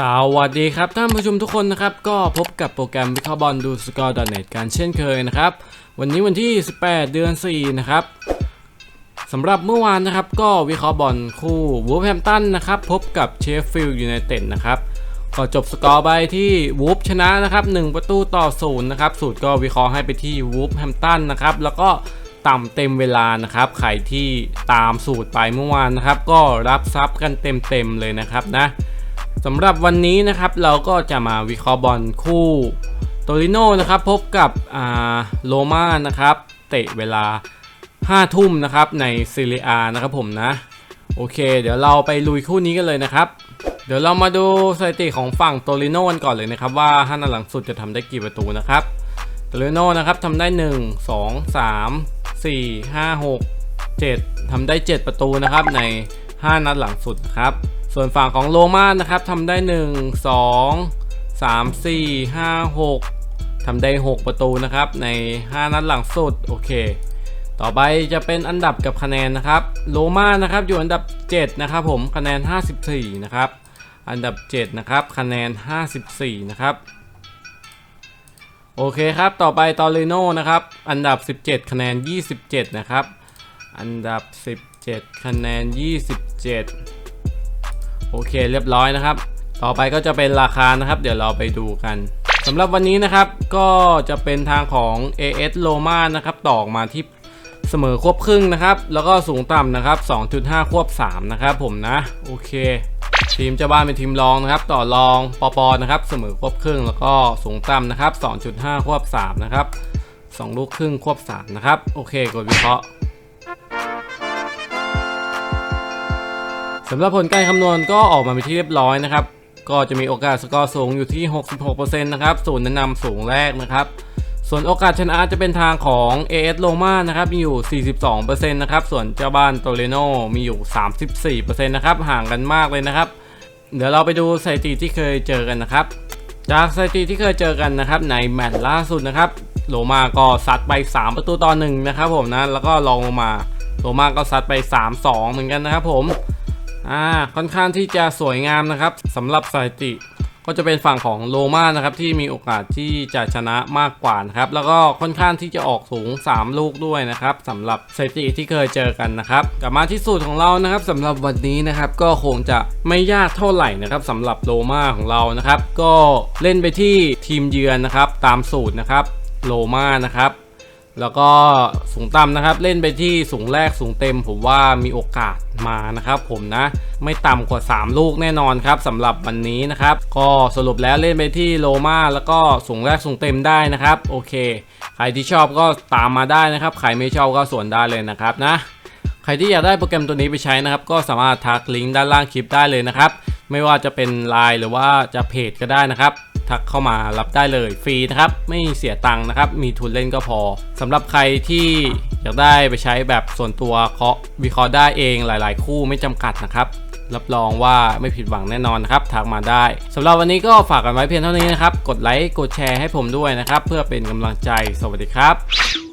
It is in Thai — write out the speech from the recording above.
สวัสดีครับท่านผู้ชมทุกคนนะครับ ก็พบกับโปรแกรมวิเคราะห์บอลดูสกอร์ดเน็ตกันเช่นเคยนะครับ วันนี้วันที่ 18 เดือน 4 นะครับสำหรับเมื่อวานนะครับ ก็วิเคราะห์บอลคู่วูฟแฮมตันนะครับ พบกับเชฟฟิลด์ยูไนเต็ดนะครับก็จบสกอร์ไปที่วูฟชนะนะครับ 1 ประตูต่อศูนย์นะครับสูตรก็วิเคราะห์ให้ไปที่วูฟแฮมตันนะครับ แล้วก็ต่ำเต็มเวลานะครับใครที่ตามสูตรไปเมื่อวานนะครับ ก็รับทรัพย์กันเต็มๆเลยนะครับนะ สำหรับวันนี้นะครับเราก็จะมาวิเคราะห์บอลคู่โตริโนนะครับพบกับอ่าโรมานะครับเตะเวลา 5 ทุ่มนะครับในซีเรียนะครับผมนะ โอเค เดี๋ยวเราไปลุยคู่นี้กันเลยนะครับ เดี๋ยวเรามาดูสถิติของฝั่งโตริโนกันก่อนเลยนะครับว่าห้านัดหลังสุดจะทำได้กี่ประตูนะครับโตริโนนะครับทำได้ 1 2 3 4 5 6 7ทำได้ 7 ประตูนะครับใน 5 นัดหลังสุดนะครับ ส่วนฝั่งของโรม่านะครับทำได้ 1 2 3 4 5 6ทำได้ 6 ประตูนะครับ ใน 5 นัดหลังสุดโอเค ต่อไปจะเป็นอันดับกับคะแนนนะครับโรม่านะครับอยู่อันดับ 7 นะครับผมคะแนน 54 นะครับ อันดับ 7 นะครับ คะแนน 54 นะครับโอเคครับ ต่อไปตอริโนนะครับ อันดับ 17 คะแนน 27 นะครับ อันดับ 17 คะแนน 27 โอเคเรียบร้อยนะครับ ต่อไปก็จะเป็นราคานะครับ เดี๋ยวเราไปดูกันสำหรับวันนี้นะครับก็จะเป็นทางของ AS Roma นะครับต่อออกมาที่เสมอควบครึ่งนะครับ แล้วก็สูงต่ำนะครับ 2.5 ควบ 3 นะครับผมนะโอเค ทีมเจ้าบ้านเป็นทีมรองนะครับ ต่อรองปปนะครับเสมอควบครึ่ง แล้วก็สูงต่ำนะครับ 2.5 ควบ 3 นะครับ 2 ลูกครึ่งควบ 3 นะครับ โอเคกดวิเคราะห์ สำหรับผลการคำนวณก็ออกมาเป็นที่เรียบร้อยนะครับ ก็จะมีโอกาสสกอร์สูงอยู่ที่ 66%นะครับศูนย์แนะนำสูงแรกนะครับ ส่วนโอกาสชนะจะเป็นทางของ AS Roma นะครับมีอยู่ 42%นะครับ ส่วนเจ้าบ้านโตเรโนมีอยู่ 34%นะครับห่างกันมากเลยนะครับ เดี๋ยวเราไปดูสถิติที่เคยเจอกันนะครับจากสถิติที่เคยเจอกันนะครับในแมตช์ล่าสุดนะครับโรมาก็ซัดไป 3 ประตูต่อหนึ่งนะครับผมนะแล้วก็ลองลงมาโรมาก็ซัดไป 3-2 เหมือนกันนะครับผม อ่าค่อนข้างที่จะสวยงามนะครับสำหรับสถิติก็จะเป็นฝั่งของโรม่านะครับที่มีโอกาสที่จะชนะมากกว่านะครับแล้วก็ค่อนข้างที่จะออกสูง 3 ลูกด้วยนะครับสำหรับสถิติที่เคยเจอกันนะครับกลับมาที่สูตรของเรานะครับสำหรับวันนี้นะครับก็คงจะไม่ยากเท่าไหร่นะครับสำหรับโรม่าของเรานะครับ ก็เล่นไปที่ทีมเยือนนะครับ ตามสูตรนะครับโรม่านะครับ แล้วก็สูงต่ำนะครับ เล่นไปที่สูงแรกสูงเต็ม ผมว่ามีโอกาสมานะครับ ผมนะไม่ต่ำกว่า 3 ลูกแน่นอนครับสำหรับวันนี้นะครับ ก็สรุปแล้วเล่นไปที่โลมาแล้วก็สูงแรกสูงเต็มได้นะครับ โอเค ใครที่ชอบก็ตามมาได้นะครับ ใครไม่ชอบก็ส่วนได้เลยนะครับนะ ใครที่อยากได้โปรแกรมตัวนี้ไปใช้นะครับ ก็สามารถทักลิงก์ด้านล่างคลิปได้เลยนะครับ ไม่ว่าจะเป็น Line หรือว่าจะเพจก็ได้นะครับ ทักเข้ามารับได้เลยฟรีนะครับ ไม่เสียตังค์นะครับ มีทุนเล่นก็พอสำหรับใครที่อยากได้ไปใช้แบบส่วนตัวเคาะวิเคราะห์ได้เองหลาย ๆ คู่ไม่จำกัดนะครับรับรองว่าไม่ผิดหวังแน่นอนนะครับทักมาได้สำหรับวันนี้ก็ฝากกันไว้เพียงเท่านี้นะครับ กดไลค์ กดแชร์ให้ผมด้วยนะครับ เพื่อเป็นกำลังใจ สวัสดีครับ